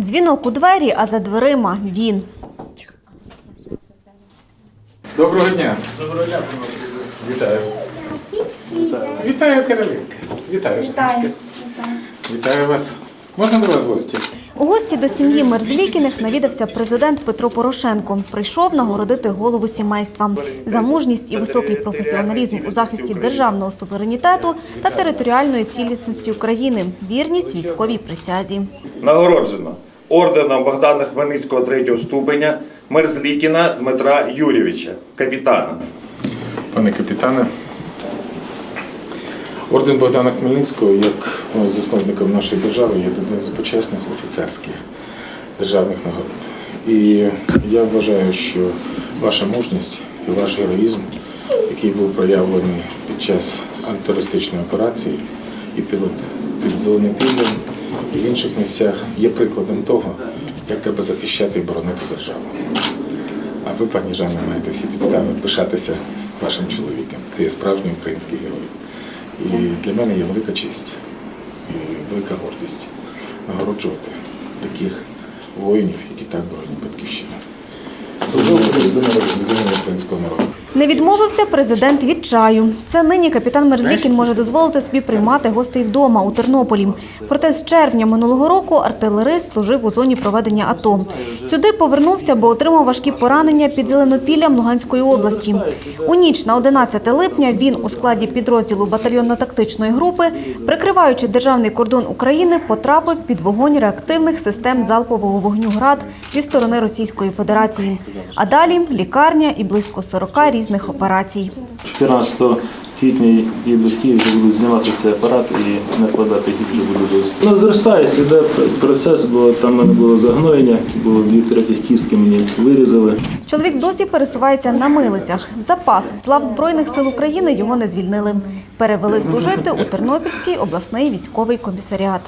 Дзвінок у двері, а за дверима він. Доброго дня. Доброго дня, Вітаю. Вітаю, Каролинка. Вітаю, жіночка. Вітаю вас. Можна до вас в гості? У гості до сім'ї Мерзлікіних навідався президент Петро Порошенко. Прийшов нагородити голову сімейства за мужність і високий професіоналізм у захисті державного суверенітету та територіальної цілісності України, вірність військовій присязі. Нагороджено орденом Богдана Хмельницького третього ступеня Мерзлікіна Дмитра Юрійовича, капітана. Пане капітане, орден Богдана Хмельницького, як ну, засновником нашої держави, є один з почесних офіцерських державних нагород. І я вважаю, що ваша мужність і ваш героїзм, який був проявлений під час антитерористичної операції і під, під Зеленопіллям, і в інших місцях, є прикладом того, як треба захищати і боронити державу. А ви, пані Жанна, маєте всі підстави пишатися вашим чоловіком. Це є справжній український герой. І для мене є велика честь і велика гордість нагороджувати таких воїнів, які так боронять батьківщину. Людину українського народу. Не відмовився президент від чаю. Це нині капітан Мерзлікін може дозволити собі приймати гостей вдома у Тернополі. Проте з червня минулого року артилерист служив у зоні проведення АТО. Сюди повернувся, бо отримав важкі поранення під Зеленопіллям Луганської області. У ніч на 11 липня він у складі підрозділу батальйонно-тактичної групи, прикриваючи державний кордон України, потрапив під вогонь реактивних систем залпового вогню «Град» зі сторони Російської Федерації. А далі лікарня і близько 40 різних операцій. 14 квітня і батьки вже будуть знімати цей апарат і накладати їх вже буде досить. Ну, зростає, іде процес, бо там мене було загноєння, було дві третіх кістки мені вирізали. Чоловік досі пересувається на милицях. Запас з лав Збройних сил України його не звільнили. Перевели служити у Тернопільський обласний військовий комісаріат.